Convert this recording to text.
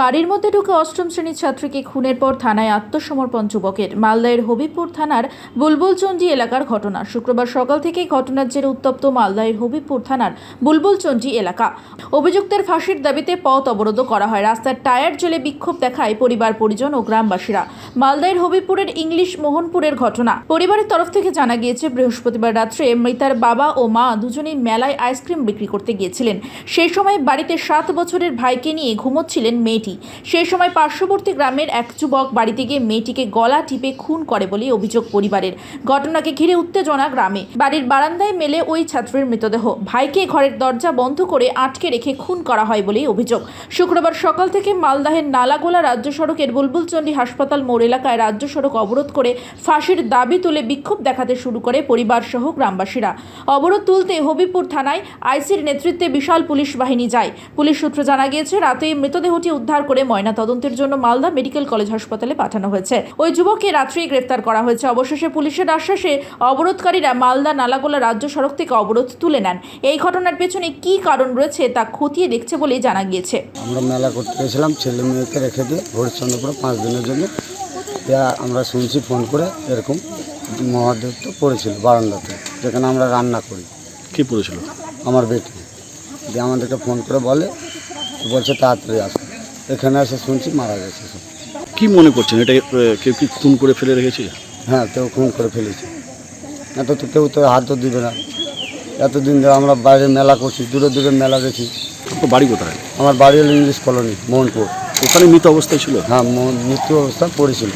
বাড়ির মধ্যে ঢুকে অষ্টম শ্রেণির ছাত্রীকে খুনের পর থানায় আত্মসমর্পণ যুবকের। মালদায়ের হবিবপুর থানার বুলবুলচন্ডী এলাকার ঘটনা। শুক্রবার সকাল থেকেই ঘটনার জেরে উত্তপ্ত মালদায়ের হবিবপুর থানার বুলবুলচন্ডী এলাকা। অভিযুক্তের ফাঁসির দাবিতে পথ অবরোধ করা হয়। রাস্তার টায়ার জ্বলে বিক্ষোভ দেখায় পরিবার, পরিজন ও গ্রামবাসীরা। মালদায়ের হবিবপুরের ইংলিশ মোহনপুরের ঘটনা। পরিবারের তরফ থেকে জানা গিয়েছে, বৃহস্পতিবার রাত্রে মৃতার বাবা ও মা দুজনেই মেলায় আইসক্রিম বিক্রি করতে গিয়েছিলেন। সেই সময় বাড়িতে সাত বছরের ভাইকে নিয়ে ঘুমোচ্ছিলেন মেয়েটি। সেই সময় পার্শ্ববর্তী গ্রামের এক যুবক বাড়িতে গিয়ে মেয়েটিকে গলা টিপে খুন করে বলে অভিযোগ পরিবারের। ঘটনাকে ঘিরে উত্তেজনা গ্রামে। বাড়ির বারান্দায় মেলে ওই ছাত্রের মৃতদেহ। ভাইকে ঘরের দরজা বন্ধ করে আটকে রেখে খুন করা হয় বলেই অভিযোগ। শুক্রবার সকাল থেকে মালদাহের নালাগোলা রাজ্য সড়কের বুলবুলচন্ডী হাসপাতাল মোড় এলাকায় রাজ্য সড়ক অবরোধ করে ফাঁসির দাবি তুলে বিক্ষোভ দেখাতে শুরু করে পরিবার সহ গ্রামবাসীরা। অবরোধ তুলতে হবিপুর থানায় আইসির নেতৃত্বে বিশাল পুলিশ বাহিনী যায়। পুলিশ সূত্রে জানা গিয়েছে রাতে মৃতদেহটি উদ্ধার করে ময়না তদন্তের জন্য মালদা মেডিকেল কলেজ হাসপাতালে পাঠানো হয়েছে। ওই যুবককে রাত্রেই গ্রেফতার করা হয়েছে। অবশেষে পুলিশের আশ্বাসে অবরোধকারীরা মালদা নালাগোলা রাজ্য সড়ক থেকে অবরোধ তুলে নেন। এই ঘটনার পেছনে কী কারণ রয়েছে তা খতিয়ে দেখছে বলেই জানা গিয়েছে। আমরা মেলা করতে গেছিলাম ছেলে মেয়েকে রেখে দিয়ে হরিশ্চন্দ্রপুরে পাঁচ দিনের জন্য। আমরা শুনছি ফোন করে এরকম মহাদেব তো পড়েছিল বারান্দাতে যেখানে আমরা রান্না করি। কে পড়েছিল? আমার বেটি। দিয়ে আমাদেরকে ফোন করে বলে বলছে তাড়াতাড়ি আসো। এখানে এসে শুনছি মারা গেছে সব। কি মনে করছেন? এটা কেউ কি খুন করে ফেলে রেখেছে হ্যাঁ কেউ খুন করে ফেলেছে। এত তো কেউ তো হাত তো দিবে না। এতদিন ধরে আমরা বাইরে মেলা করছি দূরে দূরে মেলা গেছি আপনার বাড়ি কোথায়? আমার বাড়ি হলো ইংলিশ কলোনি মোহনপুর। ওখানে মৃত অবস্থায় ছিল? হ্যাঁ মৃত্যু অবস্থা পড়েছিল।